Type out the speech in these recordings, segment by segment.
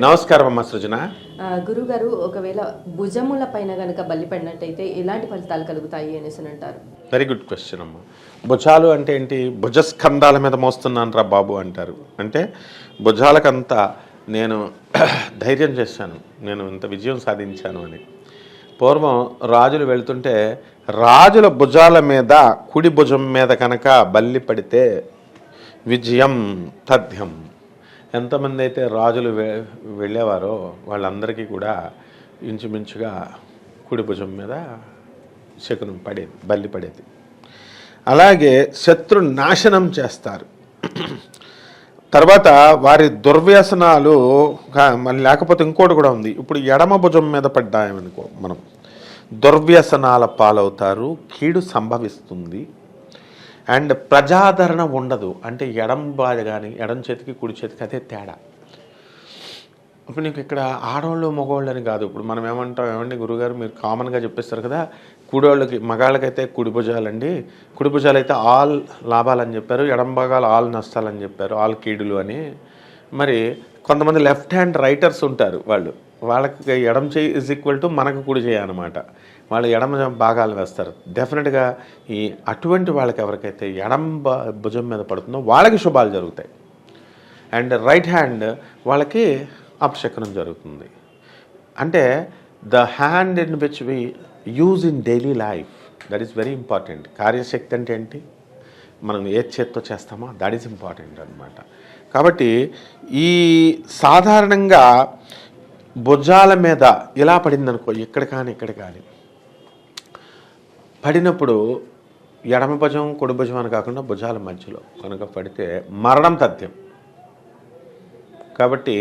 నమస్కారం అమ్మ సృజన. గురుగారు ఒకవేళ భుజముల పైన గనుక బల్లి పడినట్టయితే ఎలాంటి ఫలితాలు కలుగుతాయి అనేసి అని అంటారు? వెరీ గుడ్ క్వశ్చన్ అమ్మ. భుజాలు అంటే ఏంటి? భుజస్కంధాల మీద మోస్తున్నాను రా బాబు అంటారు. అంటే భుజాలకంతా నేను ధైర్యం చేశాను. నేను ఇంత విజయం సాధించాను అని. పూర్వం రాజులు వెళ్తుంటే రాజుల భుజాల మీద కుడి భుజం మీద కనుక బల్లి పడితే విజయం తథ్యం. ఎంతమంది అయితే రాజులు వె వెళ్ళేవారో వాళ్ళందరికీ కూడా ఇంచుమించుగా కుడి భుజం మీద శకునం పడేది బల్లి పడేది. అలాగే శత్రు నాశనం చేస్తారు. తర్వాత వారి దుర్వ్యసనాలు మళ్ళీ లేకపోతే ఇంకోటి కూడా ఉంది. ఇప్పుడు ఎడమ భుజం మీద పడ్డాయనుకో మనం. దుర్వ్యసనాల పాలవుతారు కీడు సంభవిస్తుంది. అండ్ ప్రజాదరణ ఉండదు. అంటే ఎడం బాధ కానీ ఎడం చేతికి కుడి చేతికి అదే తేడా. ఇప్పుడు నీకు ఇక్కడ ఆడవాళ్ళు మగవాళ్ళు అని కాదు. ఇప్పుడు మనం ఏమంటాం ఏమండి గురుగారు? మీరు కామన్గా చెప్పేస్తారు కదా కుడోళ్ళకి మగాళ్ళకైతే కుడి భుజాలండి. కుడి భుజాలు అయితే ఆల్ లాభాలని చెప్పారు ఎడం భాగాలు ఆల్ నష్టాలని చెప్పారు ఆల్ కీడులు అని. మరి కొంతమంది లెఫ్ట్ హ్యాండ్ రైటర్స్ ఉంటారు వాళ్ళు. వాళ్ళకి ఎడం చేయి ఈజ్ ఈక్వల్ టు మనకు కుడి చేయి అనమాట వాళ్ళు ఎడమ భాగాలు వేస్తారు. డెఫినెట్గా ఈ అటువంటి వాళ్ళకి ఎవరికైతే ఎడం భుజం మీద పడుతుందో వాళ్ళకి శుభాలు జరుగుతాయి. అండ్ రైట్ హ్యాండ్ వాళ్ళకి అపశకనం జరుగుతుంది. అంటే the hand in which we use in daily life that is very important కార్యశక్తి అంటే ఏంటి? మనం ఏ చేత్తో చేస్తామో దట్ ఈస్ ఇంపార్టెంట్ అనమాట కాబట్టి ఈ సాధారణంగా భుజాల మీద ఇలా పడిందనుకో ఇక్కడ కానీ ఇక్కడ కానీ పడినప్పుడు ఎడమ భుజం కుడి భుజం అని కాకుండా భుజాల మధ్యలో కనుక పడితే మరణం తథ్యం. కాబట్టి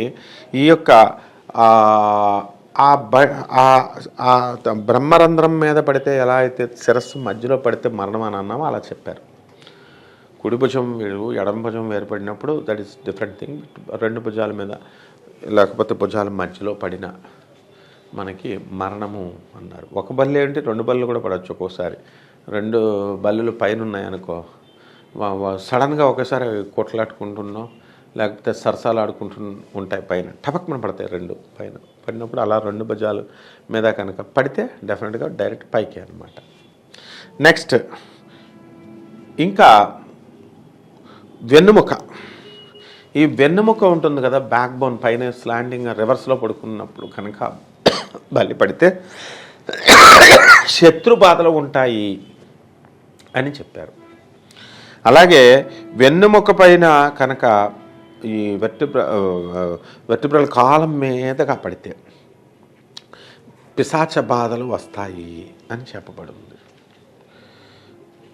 ఈ యొక్క ఆ, బ్రహ్మరంధ్రం మీద పడితే ఎలా అయితే శిరస్సు మధ్యలో పడితే మరణం అని అన్నామో అలా చెప్పారు. కుడి భుజం వేరు ఎడమ భుజం వేరుపడినప్పుడు దట్ ఈస్ డిఫరెంట్ థింగ్ రెండు భుజాల మీద లేకపోతే భుజాల మధ్యలో పడిన మనకి మరణము అన్నారు ఒక బల్లి ఏంటి రెండు బల్లు కూడా పడవచ్చు ఒక్కోసారి. రెండు బల్లులు పైన ఉన్నాయనుకో సడన్గా ఒకసారి కొట్లాడుకుంటున్నాం లేకపోతే సరసాలు ఆడుకుంటు ఉంటాయి పైన. టపక్మని పడతాయి రెండు పైన. పడినప్పుడు అలా రెండు భుజాలు మీద కనుక పడితే డెఫినెట్గా డైరెక్ట్ పైకి అనమాట నెక్స్ట్ ఇంకా వెన్నుముక. ఈ వెన్నుముక ఉంటుంది కదా బ్యాక్ బోన్ పైన స్లాండింగ్ రివర్స్లో పడుకున్నప్పుడు కనుక బలి పడితే శత్రు బాధలు ఉంటాయి అని చెప్పారు. అలాగే వెన్నుముక పైన కనుక ఈ వెర్టిబ్ర వెర్టిబ్రల్ కాలం మీదగా పడితే పిశాచ బాధలు వస్తాయి అని చెప్పబడింది.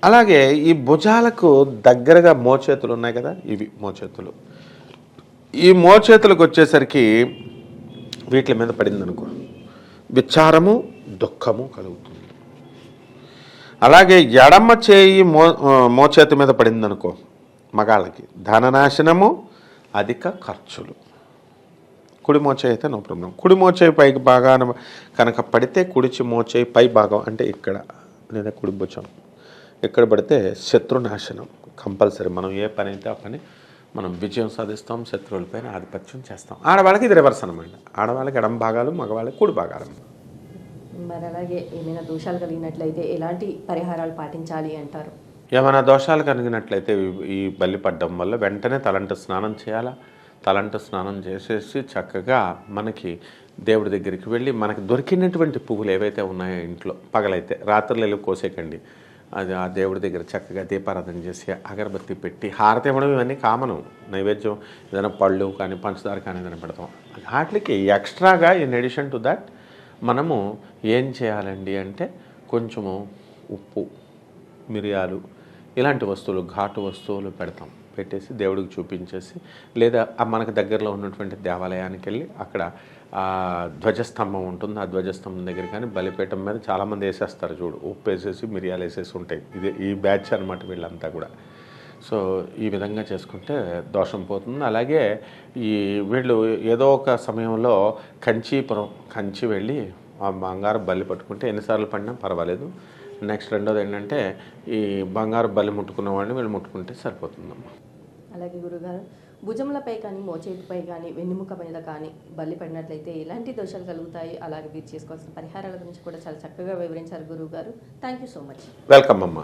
అలాగే ఈ భుజాలకు దగ్గరగా మోచేతులు ఉన్నాయి కదా ఇవి మోచేతులు. ఈ మోచేతులకు వచ్చేసరికి వీటి మీద పడింది అనుకో విచారము దుఃఖము కలుగుతుంది. అలాగే ఎడమ చేయి మో మోచేతి మీద పడిందనుకో మగాళ్ళకి ధననాశనము అధిక ఖర్చులు. కుడి మోచేయి అయితే నో ప్రాబ్లం. కుడి మోచేయి పైకి భాగాన కనుక పడితే కుడిచి మోచేయి పై భాగం అంటే ఇక్కడ లేదా కుడి ఎక్కడ ఇక్కడ పడితే శత్రునాశనం కంపల్సరీ. మనం ఏ పని అయితే ఆ పని మనం విజయం సాధిస్తాం శత్రువులపైన ఆధిపత్యం చేస్తాం. ఆడవాళ్ళకి ఇది రివర్స్ అనమాట ఆడవాళ్ళకి ఎడం భాగాలు మగవాళ్ళకి కుడి భాగాలు. మరి అలాగే ఏమైనా దోషాలు కలిగినట్లయితే ఎలాంటి పరిహారాలు పాటించాలి అంటారు? ఏమైనా దోషాలు కలిగినట్లయితే ఈ- ఈ బల్లి పడ్డం వల్ల వెంటనే తలంట స్నానం చేయాలా? తలంట స్నానం చేసేసి చక్కగా మనకి దేవుడి దగ్గరికి వెళ్ళి మనకి దొరికినటువంటి పువ్వులు ఏవైతే ఉన్నాయో ఇంట్లో పగలైతే రాత్రులు వెళ్ళి కోసేకండి. అది ఆ దేవుడి దగ్గర చక్కగా దీపారాధన చేసి అగరబత్తి పెట్టి హారతి ఇవ్వడం ఇవన్నీ కామను. నైవేద్యం ఏదైనా పళ్ళు కానీ పంచదార కానీ ఏదైనా పెడతాం. వాటికి ఎక్స్ట్రాగా ఇన్ ఎడిషన్ టు దట్ మనము ఏం చేయాలండి అంటే కొంచెము ఉప్పు మిరియాలు ఇలాంటి వస్తువులు ఘాటు వస్తువులు పెడతాం. పెట్టేసి దేవుడికి చూపించేసి లేదా ఆ మనకు దగ్గరలో ఉన్నటువంటి దేవాలయానికి వెళ్ళి అక్కడ ధ్వజస్తంభం ఉంటుంది. ఆ ధ్వజస్తంభం దగ్గర కానీ బలిపీఠం మీద చాలామంది వేసేస్తారు చూడు. ఉప్పు వేసేసి మిరియాలు వేసేసి ఉంటాయి. ఇది ఈ బ్యాచ్ అనమాట వీళ్ళంతా కూడా. సో ఈ విధంగా చేసుకుంటే దోషం పోతుంది. అలాగే ఈ వీళ్ళు ఏదో ఒక సమయంలో కంచీపురం కంచి వెళ్ళి ఆ బంగారు బల్లి పట్టుకుంటే ఎన్నిసార్లు పడినా పర్వాలేదు. నెక్స్ట్ రెండోది ఏంటంటే ఈ బంగారు బల్లి ముట్టుకున్న వాడిని వీళ్ళు ముట్టుకుంటే సరిపోతుందమ్మా. అలాగే గురుగారు భుజములపై కానీ మోచేతిపై కానీ వెన్నుముక మీద కానీ బల్లి పడినట్లయితే ఎలాంటి దోషాలు కలుగుతాయి? అలాగే వీరు చేసుకోవాల్సిన పరిహారాల గురించి కూడా చాలా చక్కగా వివరించారు గురువు గారు thank you so much welcome అమ్మా.